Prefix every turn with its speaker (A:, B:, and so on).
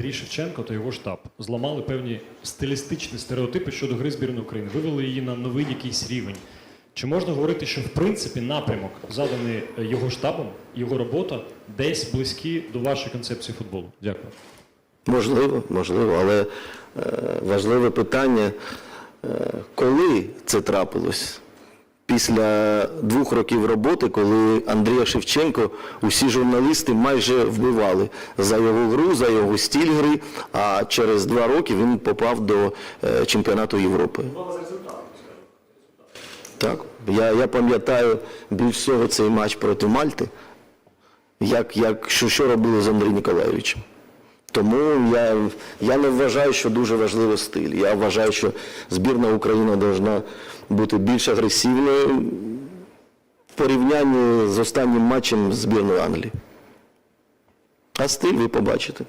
A: Андрій Шевченко та його штаб зламали певні стилістичні стереотипи щодо гри збірної України, вивели її на новий якийсь рівень. Чи можна говорити, що в принципі напрямок, заданий е, його штабом, його робота десь близькі до вашої концепції футболу? Дякую.
B: Можливо, можливо, але е, важливе питання, е, коли це трапилось? Після двох років роботи, коли Андрія Шевченко усі журналісти майже вбивали за його гру, за його стиль гри, а через два роки він попав до е, чемпіонату Європи. Так, я, я пам'ятаю більш всього цей матч проти Мальти, як, як, що, що робили з Андрієм Ніколаєвичем. Тому я, я не вважаю, що дуже важливий стиль. Я вважаю, що збірна України повинна бути більш агресивною в порівнянні з останнім матчем збірної Англії. А стиль ви побачите.